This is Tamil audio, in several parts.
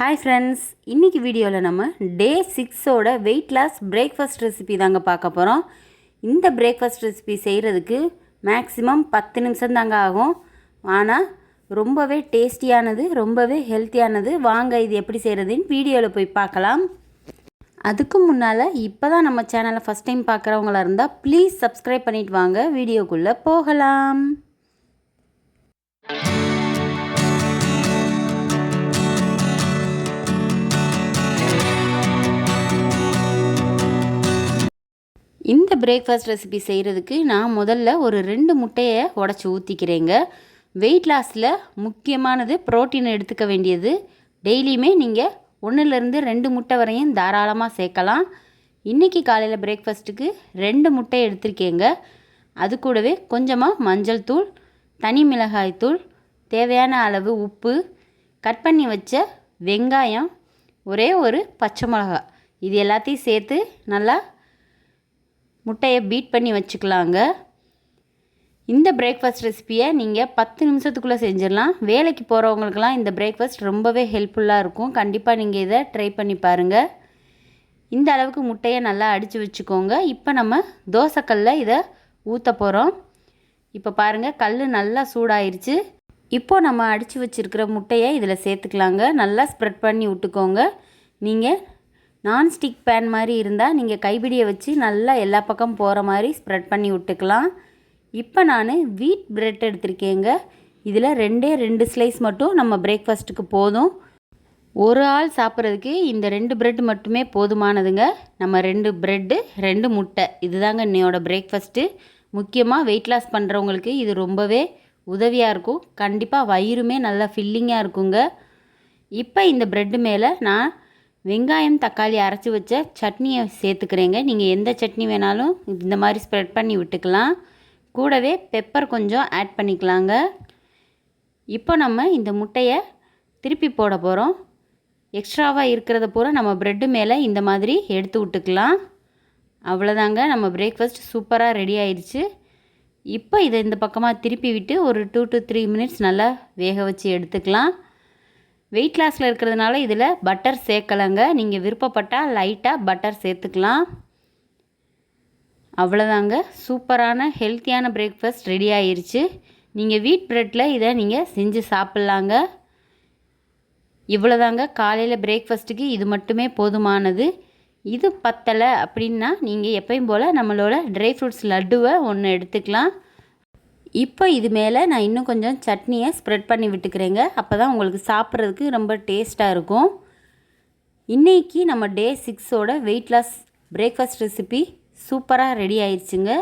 ஹாய் ஃப்ரெண்ட்ஸ் இன்றைக்கி வீடியோவில் நம்ம டே சிக்ஸோட வெயிட் லாஸ் பிரேக்ஃபாஸ்ட் ரெசிபி தாங்க பார்க்க போகிறோம் இந்த பிரேக்ஃபாஸ்ட் ரெசிபி செய்கிறதுக்கு மேக்ஸிமம் பத்து நிமிஷம் தாங்க ஆகும். ஆனால் ரொம்பவே டேஸ்டியானது ரொம்பவே ஹெல்த்தியானது வாங்க இது எப்படி செய்கிறதுன்னு வீடியோவில் போய் பார்க்கலாம். அதுக்கு முன்னால் இப்போ தான் நம்ம சேனலை ஃபஸ்ட் டைம் பார்க்குறவங்களா இருந்தால் ப்ளீஸ் சப்ஸ்கிரைப் பண்ணிவிட்டு வாங்க. வீடியோக்குள்ளே போகலாம். பிரேக்ஃபாஸ்ட் ரெசிபி செய்கிறதுக்கு நான் முதல்ல ஒரு ரெண்டு முட்டையை உடச்சி ஊற்றிக்கிறேங்க வெயிட் லாஸில் முக்கியமானது புரோட்டீன் எடுத்துக்க வேண்டியது. டெய்லியுமே நீங்கள் ஒன்றுலேருந்து ரெண்டு முட்டை வரையும் தாராளமாக சேர்க்கலாம். இன்றைக்கி காலையில் பிரேக்ஃபாஸ்ட்டுக்கு ரெண்டு முட்டை எடுத்திருக்கேங்க. அது கூடவே கொஞ்சமாக மஞ்சள் தூள் தனி மிளகாய் தூள் தேவையான அளவு உப்பு கட் பண்ணி வச்ச வெங்காயம் ஒரே ஒரு பச்சை மிளகா இது எல்லாத்தையும் சேர்த்து நல்லா முட்டையை பீட் பண்ணி வச்சுக்கலாங்க. இந்த பிரேக்ஃபாஸ்ட் ரெசிப்பியை நீங்கள் பத்து நிமிஷத்துக்குள்ளே செஞ்சிடலாம். வேலைக்கு போகிறவங்களுக்கெல்லாம் இந்த பிரேக்ஃபாஸ்ட் ரொம்பவே ஹெல்ப்ஃபுல்லாக இருக்கும். கண்டிப்பாக நீங்கள் இதை ட்ரை பண்ணி பாருங்கள் இந்த அளவுக்கு முட்டையை நல்லா அடித்து வச்சுக்கோங்க. இப்போ நம்ம தோசைக்கல்ல இதை ஊற்ற போகிறோம் இப்போ பாருங்கள் கல் நல்லா சூடாயிருச்சு. இப்போது நம்ம அடித்து வச்சுருக்கிற முட்டையை இதில் சேர்த்துக்கலாங்க. நல்லா ஸ்ப்ரெட் பண்ணி விட்டுக்கோங்க. நீங்கள் நான்ஸ்டிக் பேன் மாதிரி இருந்தால் நீங்கள் கைப்பிடியை வச்சு நல்லா எல்லா பக்கம் போகிற மாதிரி ஸ்ப்ரெட் பண்ணி விட்டுக்கலாம். இப்போ நான் வீட் பிரெட் எடுத்திருக்கேங்க. இதில் ரெண்டே ரெண்டு ஸ்லைஸ் மட்டும் நம்ம பிரேக்ஃபாஸ்ட்டுக்கு போதும். ஒரு ஆள் சாப்பிட்றதுக்கு இந்த ரெண்டு பிரெட் மட்டுமே போதுமானதுங்க. நம்ம ரெண்டு ப்ரெட்டு ரெண்டு முட்டை. இதுதாங்க என்னையோட பிரேக்ஃபாஸ்ட்டு முக்கியமாக வெயிட் லாஸ் பண்ணுறவங்களுக்கு இது ரொம்பவே உதவியாக இருக்கும். கண்டிப்பாக வயிறுமே நல்லா ஃபில்லிங்காக இருக்குங்க. இப்போ இந்த ப்ரெட்டு மேலே நான் வெங்காயம் தக்காளி அரைச்சி வச்ச சட்னியை சேர்த்துக்கிறேங்க. நீங்கள் எந்த சட்னி வேணாலும் இந்த மாதிரி ஸ்ப்ரெட் பண்ணி விட்டுக்கலாம். கூடவே பெப்பர் கொஞ்சம் ஆட் பண்ணிக்கலாங்க. இப்போ நம்ம இந்த முட்டையை திருப்பி போட போகிறோம் எக்ஸ்ட்ராவாக இருக்கிறத பூரா நம்ம ப்ரெட்டு மேலே இந்த மாதிரி எடுத்து விட்டுக்கலாம். அவ்வளோதாங்க. நம்ம பிரேக்ஃபாஸ்ட் சூப்பராக ரெடி ஆயிடுச்சு. இப்போ இதை இந்த பக்கமாக திருப்பி விட்டு ஒரு டூ டு த்ரீ மினிட்ஸ் நல்லா வேக வச்சு எடுத்துக்கலாம். வெயிட் லாஸில் இருக்கிறதுனால இதில் பட்டர் சேர்க்கலைங்க. நீங்கள் விருப்பப்பட்டால் லைட்டாக பட்டர் சேர்த்துக்கலாம். அவ்வளோதாங்க சூப்பரான ஹெல்த்தியான பிரேக்ஃபாஸ்ட் ரெடி ஆயிடுச்சு நீங்கள் வீட் ப்ரெட்டில் இதை நீங்கள் செஞ்சு சாப்பிட்லாங்க. இவ்வளோதாங்க காலையில் பிரேக்ஃபாஸ்ட்டுக்கு இது மட்டுமே போதுமானது. இது பத்தலை அப்படின்னா நீங்கள் எப்பயும் போல் நம்மளோட ட்ரை ஃப்ரூட்ஸ் லட்டுவை ஒன்று எடுத்துக்கலாம். இப்போ இது மேலே நான் இன்னும் கொஞ்சம் சட்னியை ஸ்ப்ரெட் பண்ணி விட்டுக்கிறேங்க. அப்போ தான் உங்களுக்கு சாப்பிட்றதுக்கு ரொம்ப டேஸ்ட்டாக இருக்கும். இன்றைக்கி நம்ம டே சிக்ஸோட வெயிட் லாஸ் பிரேக்ஃபாஸ்ட் ரெசிபி சூப்பராக ரெடி ஆயிடுச்சுங்க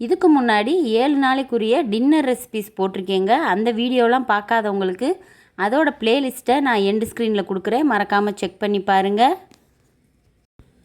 இதுக்கு முன்னாடி ஏழு நாளைக்குரிய டின்னர் ரெசிபிஸ் போட்டிருக்கேங்க. அந்த வீடியோலாம் பார்க்காதவங்களுக்கு அதோட ப்ளேலிஸ்ட்டை நான் எண்டு ஸ்க்ரீனில் கொடுக்குறேன். மறக்காமல் செக் பண்ணி பாருங்கள்